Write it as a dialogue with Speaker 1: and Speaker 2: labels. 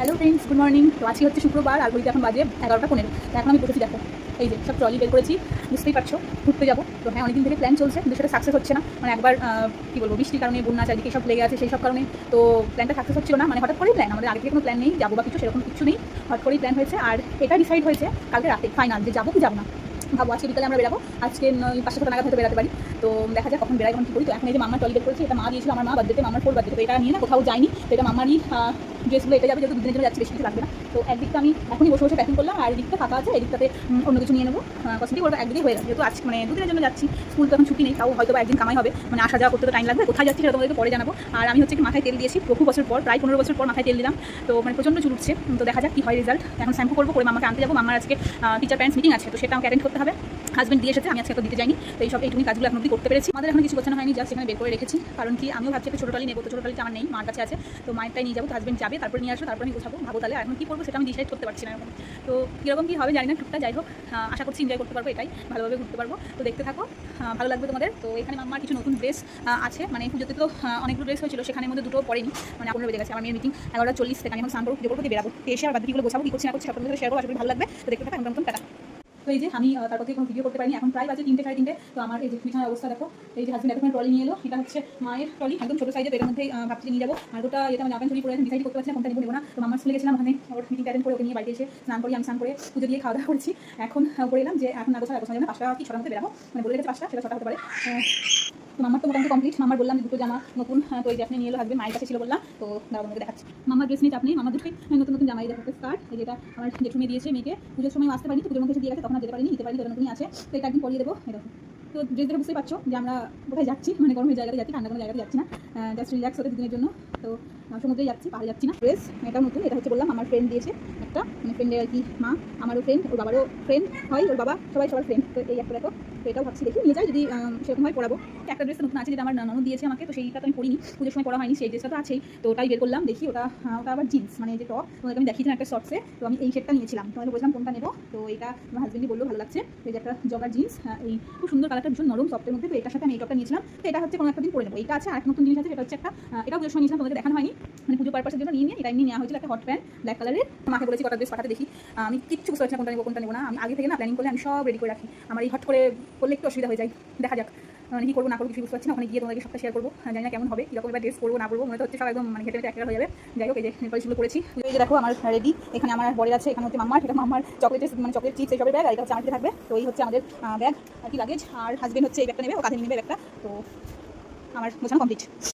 Speaker 1: Hello friends good morning তো আজকে হচ্ছে শুক্রবার, আর ঘড়িতে এখন বাজে এগারোটা পনেরো। এখন আমি বসেছি, দেখো, এই যে সব ট্রলি বের করেছি, বুঝতেই পারছ, ঘুরতে যাব। তো হ্যাঁ অনেকদিন থেকে প্ল্যান চলছে, কিন্তু সেটা সাকসেস হচ্ছে না। মানে একবার কি বলব, বৃষ্টির কারণে, বন্যা, চারিদিকে সব লেগে আছে সেই সব কারণে। তো প্ল্যানটা সাকসেস হচ্ছিল না মানে হঠাৎ করেই প্ল্যান আমাদের আগে থেকে কোনো প্ল্যান নেই, যাব বা কিছু, সেরকম কিছু নেই। হঠাৎ করেই প্ল্যান হয়েছে, আর এটা ডিসাইড হয়েছে কালকে রাতে ফাইনাল যে যাব কি যাব না। ভাবো, আজকে বিকালে আমরা বেরাবো। আজকে পাঁচশো নাগাদ হয়তো বেরাতে পারি। তো দেখা যাক কখন বেড়াই কখন কী করি। তো এখন এই যে মামার টলি বের করেছি, এটা মা দিয়েছিল, আমার মা বার্থডেতে মামার ফোর বার্থডে তো এটা নিয়ে না কোথাও যায়নি। তো এটা মামারই ড্রেসগুলো এটা যাবে যেহেতু দুদিনের জন্য যাচ্ছি, বেশি কিছু লাগবে না। তো একদিকটা আমি এখনই বসে বসে প্যাকিং করলাম, আর এদিকটা ফাঁকা আছে, এদিকটাতে অন্য কিছু নিয়ে নেব। কসমেটিক ওটা একদিকেই হয়ে গেছে। যেহেতু আজকে মানে দুদিনের জন্য যাচ্ছি স্কুল তো এখন ছুটি নেই, তাও হয়তো একদিন কামাই হবে। মানে আসা যাওয়া করতে তো টাইম লাগবে। কোথায় যাচ্ছি সেটা তোমাদেরকে পরে জানাব। আর আমি হচ্ছে মাথায় তেল দিয়েছি, বহু বছর পর, প্রায় পনেরো বছর পর মাথায় তেল দিলাম। তো মানে প্রচণ্ড চুল উঠছে তো দেখা যাক কী হয় রেজাল্ট এখন শ্যাম্পু করব, করে মামাকে আনতে যাব। মামার আজকে টিচার প্যারেন্টস মিটিং আছে, তো সেটা আমাকে অ্যাটেন্ড করতে হবে। হাজবেন্ড দিয়ে এসেছে, আমি আজকে তো দিতে যাইনি। তো এই সব এইটুকুনি কাজগুলো এখন অব্দি করতে পেরেছি। আমাদের এখন কিছু গোছানো হয়নি জাস্ট এখানে বের করে রেখেছি। কারণ কি, আমিও ভাবছি একটা ছোটো টালি নেব, তো ছোটো টালিটা আমার নেই, মার কাছে আছে। তো মায়েরটাই নিয়ে যাব, তো হাজবেন্ড যাবে, তারপরে নিয়ে আসব তারপরে আমি গোছাবো, ভাবো তাহলে এখন কী করব সেটা আমি ডিসাইড করতে পারছি না এখন তো কীরকম কী হবে জানি না টুকটা যাই হোক আশা করছি এনজয় করতে পারব এটাই, ভালোভাবে ঘুরতে পারব। তো দেখতে থাকো ভালো লাগবে তোমাদের। তো এখানে আমার কিছু নতুন ড্রেস আছে। মানে পুজোতে তো অনেকগুলো ড্রেস হয়েছিল সেখানে মধ্যে দুটো পড়েনি মানে আপনার বেজে গেছে, আমার মিটিং এগারোটা চল্লিশ থেকে, আমি এখন স্নান পুজো বেরাবো। এসে আর বাদগুলো গোছাবো, কী করছি না করছি আপনাদের সাথে শেয়ার করব করি ভালো লাগবে। তো দেখতে থাকো একদম তো এই যে আমি তারপর থেকে কোনো ভিডিও করতে পারিনি, এখন প্রায় বাজে তিনটে, সাড়ে তিনটে। তো আমার এই যে অবস্থা দেখো, এই যে হাজবেন্ড এতক্ষণ ট্রলি নিয়ে এলো, এটা হচ্ছে মায়ের ট্রলি একদম ছোটো সাইজে এটার মধ্যে ভাবছি নিয়ে যাব। আর ওটা এটা আমি জামা চুরি করে ডিসাইড করতে পারছি কোনটা নিবো না। তো মামার স্কুলে গেছিলাম, ওখানে ওর মিটিং অ্যাটেন্ড করে ওকে নিয়ে বাড়িতে এসে স্নান করি আমি স্নান করে পুজো দিয়ে খাওয়া দাওয়া করছি। এখন করে এলাম যে এখন না গোছায় গোছানো যাবে পাঁচটা কি ছটার মধ্যে বেরাবো? মানে বলে গেছে পাঁচটা, সেটা ছটা হতে পারে। তো মামার তো মোটামুটি কমপ্লিট মামার বললাম দুটো জামা নতুন তো এই যে আপনি নিয়ে এলো হাজবেন্ড মায়ের কাছে ছিল বললাম, তো দাদা আমাকে দেখাচ্ছি। মামার ড্রেস নিয়ে আপনি মামার দুটোই, নতুন নতুন জামাই দেখো, স্কার্ট যেটা আমার জেঠু মেয়ে দিয়েছে মেয়েকে, পুজোর সময় আসতে পারিনি পুজোর মধ্যে দিয়ে গেছে আর যেতে পারিনি, নিতে পারিনি তো এটা আছে, তো এটা একদিন পরিয়ে দেবো এরকম তো ড্রেস দেখে বুঝতেই পারছ যে আমরা কোথায় যাচ্ছি মানে গরমের জায়গাতে যাচ্ছি, ঠান্ডা কোনো জায়গাতে যাচ্ছি না জাস্ট রিল্যাক্স হতে দুদিনের জন্য। তো সমুদ্রে যাচ্ছি, পাহাড়ে যাচ্ছি না। ড্রেস এটাও নতুন, এটা হচ্ছে বললাম, আমার ফ্রেন্ড দিয়েছে একটা মানে ফ্রেন্ডের আর কি মা, আমারও ফ্রেন্ড ওর বাবারও ফ্রেন্ড হয় ওর বাবা, সবাই সবার ফ্রেন্ড তো এই একটা দেখো। তো এটাও ভাবছি দেখি। নিয়ে যাই যদি সেরকম হয় পড়াবো। একটা ড্রেস নতুন আছে, যেটা আমার ননদ দিয়েছে আমাকে, তো সেইটা তো আমি পড়িনি। পুজোর সময় পড়া হয়নি, সেই ড্রেসটা তো আছেই। তো ওটাই বের করলাম, দেখি ওটা ওটা আবার জিন্স মানে যে টপ তোমাদেরকে আমি দেখিয়েছিলাম একটা শর্টসে তো আমি এই সেটটা নিয়েছিলাম। তোমাকে বলছিলাম কোনটা নেব? তো এটা আমার হাজবেন্ডই বলল, ভালো লাগছে। এই যে একটা জগার জিন্স এই খুব সুন্দর কালারটা ভীষণ নরম সফটের মধ্যে। তো এটার সাথে আমি এই টপটা নিয়েছিলাম। তো এটা হচ্ছে কোনো একটা দিন পরে নেব। এটা আছে আর নতুন জিনিস আছে, সেটা হচ্ছে একটা এটাও পুজোর সময় নিয়েছিলাম তোমাদের দেখানো হয়নি। মানে পুজো পারপাসের জন্য নিয়ে নিয়ে এটা এমনি নেওয়া হয়েছিল একটা হট প্যান্ট ব্ল্যাক কালারের মাকে বলেছি, কটা ড্রেস পাঠাতে দেখি। আমি কিচ্ছু বুঝতে পারছি না কোনটা নেব কোনটা নেব না। আমি আগে থেকে না প্ল্যানিং করলে আমি সব রেডি করে রাখি। আমার এই হট করে করলে একটু অসুবিধা হয়ে যায়। দেখা যাক মানে কি করব না করব কিছু বুঝতে পারছি না। ওখানে গিয়ে তোমাদেরকে সবটা শেয়ার করব। হ্যাঁ, জানি না কেমন হবে কীরকম এবার ড্রেস করব না করব মনে হচ্ছে সব একদম মানে হেঁটে হেঁটে হয়ে যাবে। যাই হোক এই যে নেপালিশগুলো করেছি। এই যে দেখো আমার রেডি এখানে আমার বড় আছে এখানে হচ্ছে মাম্মার এটা মাম্মার চকলেটের মানে চকলেট চিপস এইসবের ব্যাগ আর এটা হচ্ছে থাকবে। তো এই হচ্ছে আমাদের ব্যাগ আর কি লাগেজ আর হাজবেন্ড হচ্ছে এই ব্যাগটা নেবে ও কাঁধে নেবে ব্যাগটা তো আমার গোছানো কমপ্লিট